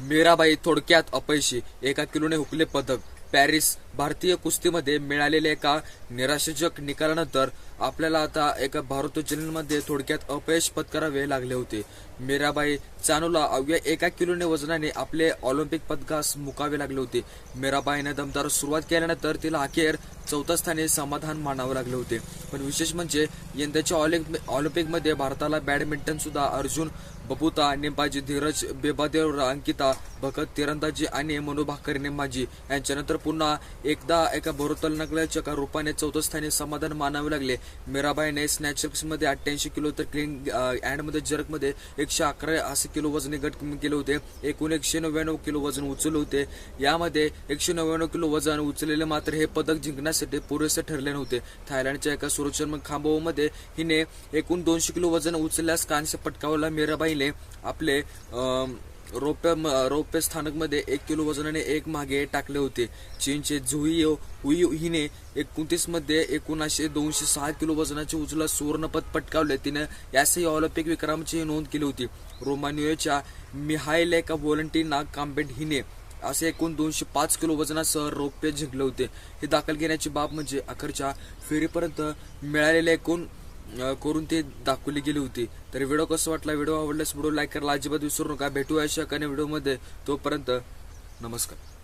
मीराबाई थोडक्यात अपयशी. एका किलोने हुकले पदक. पॅरिस भारतीय कुस्तीमध्ये मिळालेल्या एका निराशाजक निकालानंतर आपल्याला आता एका भारतोज्जलमध्ये थोडक्यात अपयश पत्करावे लागले होते. मीराबाई चानूला अवघ्या एका किलोने वजनाने आपले ऑलिम्पिक पदकास मुकावे लागले होते. मीराबाईने दमदार सुरुवात केल्यानंतर तिला अखेर चौथ्या स्थानी समाधान मानावं लागले होते. पण विशेष म्हणजे यंदाच्या ऑलिम्पिक ऑलिम्पिकमध्ये भारताला बॅडमिंटन सुद्धा अर्जुन बबुता नेमबाजी धीरज बेबादेवरा अंकिता भगत तिरंदाजी आणि मनू भाकर नेमबाजी यांच्यानंतर पुन्हा एकदा एका भरोतलनकल्याच्या रूपाने चौथ्या स्थानी समाधान मानावे लागले. मीराबाईने स्नॅचर्समध्ये अठ्ठ्याऐंशी किलो तर क्लीन अँडमध्ये जर्कमध्ये एकशे अकरा असे किलो वजन गट केले होते. एकूण एकशे नव्याण्णव किलो वजन उचलले होते. यामध्ये एकशे नव्याण्णव किलो वजन उचललेले मात्र हे पदक जिंकण्यासाठी पुरेसे ठरले नव्हते. थायलंडच्या एका सुरक्षण खांबोमध्ये हिने एकूण दोनशे किलो वजन उचलल्यास कांस्य पटकावला. मीराबाई पहिले आपले रोप्या रौप्य रौप्य स्थानकमध्ये एक किलो वजनाने एक मागे टाकले होते. चीनचे झुईयो हुई हिने एकोणतीसमध्ये दोनशे सहा किलो वजनाचे उचला सुवर्णपद पटकावले. तिने यासही ऑलिम्पिक विक्रमाची नोंद केली होती. रोमानियोच्या मिहायलेका व्हॉलंटिना कांबेट हिने असे एकूण दोनशे पाच किलो वजनासह रौप्य जिंकले होते. हे दाखल घेण्याची बाब म्हणजे अखेरच्या फेरीपर्यंत मिळालेले एकूण करून ते दाखवली गेली होती. तर व्हिडिओ कसं वाटला? व्हिडिओ आवडल्यास व्हिडिओ लाईक करायला अजिबात विसरू नका. भेटूया अशा एका व्हिडिओमध्ये तोपर्यंत नमस्कार.